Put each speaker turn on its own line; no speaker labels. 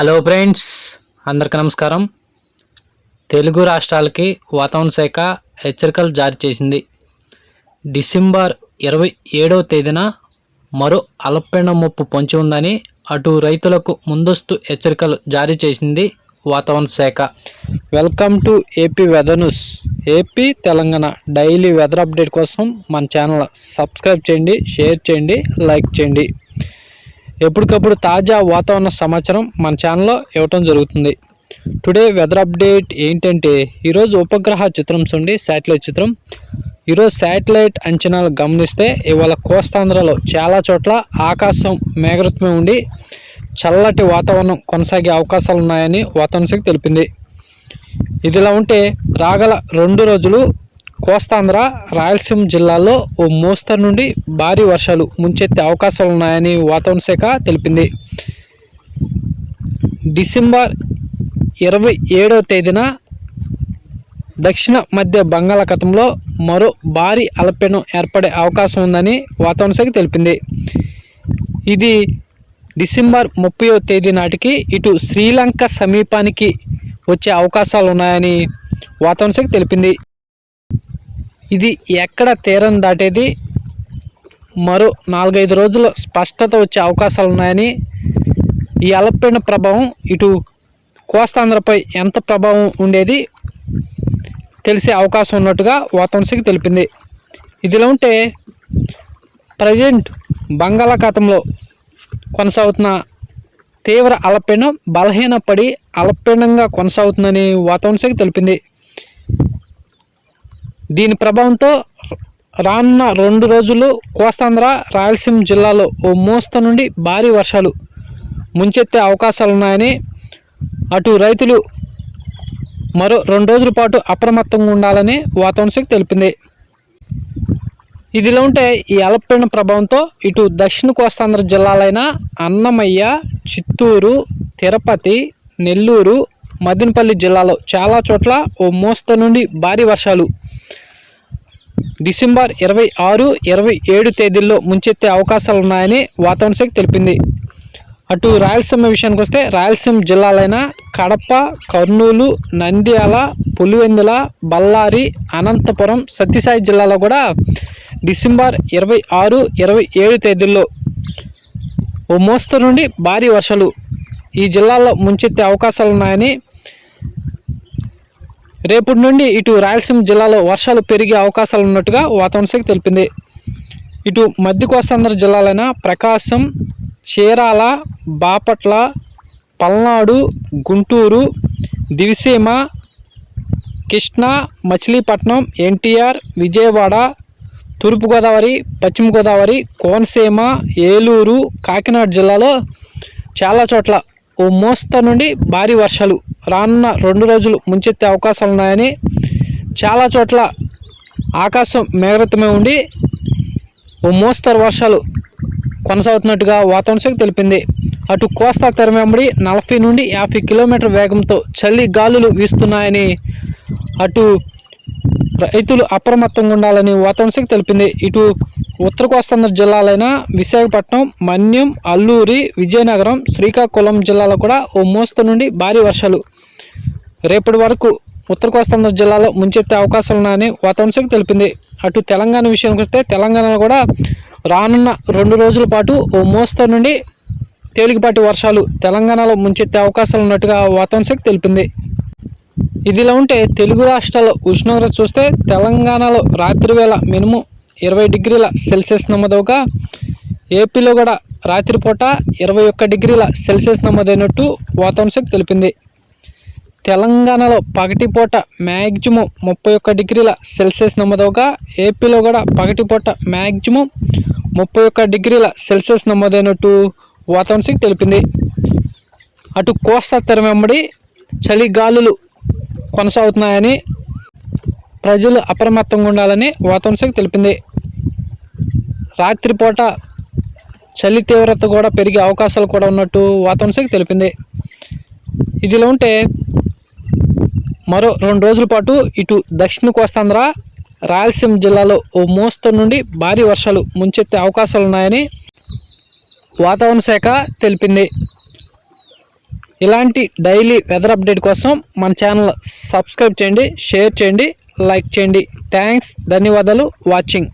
Hello friends అందరికీ నమస్కారం. తెలుగు రాష్ట్రాలకి వాతావరణ శాఖ హెచ్చరికలు జారీ చేసింది. డిసెంబర్ ఇరవై ఏడవ తేదీన మరో అల్పపీడన ముప్పు పొంచి ఉందని అటు రైతులకు ముందస్తు హెచ్చరికలు జారీ చేసింది వాతావరణ శాఖ. Welcome to AP weather news. AP Telangana daily weather update కోసం మన ఛానల్ సబ్స్క్రైబ్ చేయండి షేర్ చేయండి లైక్ చేయండి. ఎప్పటికప్పుడు తాజా వాతావరణ సమాచారం మన ఛానల్లో ఇవ్వటం జరుగుతుంది. టుడే వెదర్ అప్డేట్ ఏంటంటే ఈరోజు ఉపగ్రహ చిత్రం చూండి శాటిలైట్ చిత్రం. ఈరోజు శాటిలైట్ అంచనాలు గమనిస్తే ఇవాళ కోస్తాంధ్రలో చాలా చోట్ల ఆకాశం మేఘరత్మే ఉండి చల్లటి వాతావరణం కొనసాగే అవకాశాలు ఉన్నాయని వాతావరణ శాఖ తెలిపింది. ఇదిలా ఉంటే రాగల రెండు రోజులు కోస్తాంధ్ర రాయలసీమ జిల్లాల్లో ఓ మోస్తరు నుండి భారీ వర్షాలు ముంచెత్తే అవకాశాలు ఉన్నాయని వాతావరణ శాఖ తెలిపింది. డిసెంబర్ ఇరవై ఏడవ తేదీన దక్షిణ మధ్య బంగాళాఖాతంలో మరో భారీ అలపెను ఏర్పడే అవకాశం ఉందని వాతావరణ శాఖ తెలిపింది. ఇది డిసెంబర్ ముప్పై తేదీ నాటికి ఇటు శ్రీలంక సమీపానికి వచ్చే అవకాశాలు ఉన్నాయని వాతావరణ శాఖ తెలిపింది. ఇది ఎక్కడ తీరం దాటేది? మరో నాలుగైదు రోజుల్లో స్పష్టత వచ్చే అవకాశాలు ఉన్నాయని ఈ అల్పపీడన ప్రభావం ఇటు కోస్తాంధ్రపై ఎంత ప్రభావం ఉండేది తెలిసే అవకాశం ఉన్నట్టుగా వాతావరణశాఖ తెలిపింది. ఇదిలా ఉంటే ప్రజెంట్ బంగాళాఖాతంలో కొనసాగుతున్న తీవ్ర అలపీడనం బలహీనపడి అలపీడనంగా కొనసాగుతుందని వాతావరణ శాఖ తెలిపింది. దీని ప్రభావంతో రానున్న రెండు రోజులు కోస్తాంధ్ర రాయలసీమ జిల్లాలో ఓ మోస్త నుండి భారీ వర్షాలు ముంచెత్తే అవకాశాలు ఉన్నాయని అటు రైతులు మరో రెండు రోజుల పాటు అప్రమత్తంగా ఉండాలని వాతావరణ శాఖ తెలిపింది. ఇదిలా ఉంటే ఈ అల్పపీడన ప్రభావంతో ఇటు దక్షిణ కోస్తాంధ్ర జిల్లాలైన అన్నమయ్య చిత్తూరు తిరుపతి నెల్లూరు మదినపల్లి జిల్లాలో చాలా చోట్ల ఓ మోస్త నుండి భారీ వర్షాలు డిసెంబర్ ఇరవై ఆరు ఇరవై ఏడు తేదీల్లో ముంచెత్తే అవకాశాలు ఉన్నాయని వాతావరణ శాఖ తెలిపింది. అటు రాయలసీమ విషయానికి వస్తే రాయలసీమ జిల్లాలైన కడప కర్నూలు నంద్యాల పులివెందుల బళ్ళారి అనంతపురం సత్యసాయి జిల్లాలో కూడా డిసెంబర్ ఇరవై ఆరు ఇరవై ఏడు తేదీల్లో ఓ మోస్తరు నుండి భారీ వర్షాలు ఈ జిల్లాల్లో ముంచెత్తే అవకాశాలు ఉన్నాయని రేపటి నుండి ఇటు రాయలసీమ జిల్లాలో వర్షాలు పెరిగే అవకాశాలు ఉన్నట్టుగా వాతావరణ శాఖ తెలిపింది. ఇటు మధ్య కోస్తాంధ్ర జిల్లాలైన ప్రకాశం చీరాల బాపట్ల పల్నాడు గుంటూరు దివిసీమ కృష్ణా మచిలీపట్నం ఎన్టీఆర్ విజయవాడ తూర్పుగోదావరి పశ్చిమ గోదావరి కోనసీమ ఏలూరు కాకినాడ జిల్లాలో చాలా చోట్ల ఓ మోస్తరు నుండి భారీ వర్షాలు రానున్న రెండు రోజులు ముంచెత్తే అవకాశాలు ఉన్నాయని చాలా చోట్ల ఆకాశం మేఘరతమై ఉండి ఓ మోస్తరు వర్షాలు కొనసాగుతున్నట్టుగా వాతావరణ శాఖ తెలిపింది. అటు కోస్తా తెర వెంబడి నలభై నుండి యాభై కిలోమీటర్ వేగంతో చలి గాలులు వీస్తున్నాయని అటు రైతులు అప్రమత్తంగా ఉండాలని వాతావరణ శాఖ తెలిపింది. ఇటు ఉత్తర కోస్తాంధ్ర జిల్లాలైన విశాఖపట్నం మన్యం అల్లూరి విజయనగరం శ్రీకాకుళం జిల్లాలో కూడా ఓ మోస్తరు నుండి భారీ వర్షాలు. రేపటి వరకు ఉత్తర కోస్తాంధ్ర జిల్లాలో ముంచెత్తే అవకాశాలు ఉన్నాయని వాతావరణ శాఖ తెలిపింది. అటు తెలంగాణ విషయానికి వస్తే తెలంగాణలో కూడా రానున్న రెండు రోజుల పాటు ఓ మోస్తరు నుండి తేలికపాటి వర్షాలు తెలంగాణలో ముంచెత్తే అవకాశాలు ఉన్నట్టుగా వాతావరణ శాఖ తెలిపింది. ఇదిలా ఉంటే తెలుగు రాష్ట్రాల ఉష్ణోగ్రత చూస్తే తెలంగాణలో రాత్రి వేళ మినిమం ఇరవై డిగ్రీల సెల్సియస్ నమోదవగా ఏపీలో కూడా రాత్రిపూట ఇరవై ఒక్క డిగ్రీల సెల్సియస్ నమోదైనట్టు వాతావరణ శాఖ తెలిపింది. తెలంగాణలో పగటిపూట మ్యాక్సిమం ముప్పై ఒక్క డిగ్రీల సెల్సియస్ నమోదవగా ఏపీలో కూడా పగటిపూట మ్యాక్సిమం ముప్పై ఒక్క డిగ్రీల సెల్సియస్ నమోదైనట్టు వాతావరణ శాఖ తెలిపింది. అటు కోస్తా తెర వెంబడి చలి గాలులు కొనసాగుతున్నాయని ప్రజలు అప్రమత్తంగా ఉండాలని వాతావరణ శాఖ తెలిపింది. రాత్రిపూట చలి తీవ్రత కూడా పెరిగే అవకాశాలు కూడా ఉన్నట్టు వాతావరణ శాఖ తెలిపింది. ఇదిలో ఉంటే మరో రెండు రోజుల పాటు ఇటు దక్షిణ కోస్తాంధ్ర రాయలసీమ జిల్లాలో ఓ మోస్తరు నుండి భారీ వర్షాలు ముంచెత్తే అవకాశాలు ఉన్నాయని వాతావరణ శాఖ తెలిపింది. ఇలాంటి డైలీ వెదర్ అప్డేట్ కోసం మన ఛానల్ సబ్స్క్రైబ్ చేయండి షేర్ చేయండి లైక్ చేయండి. థ్యాంక్స్ ధన్యవాదాలు వాచింగ్.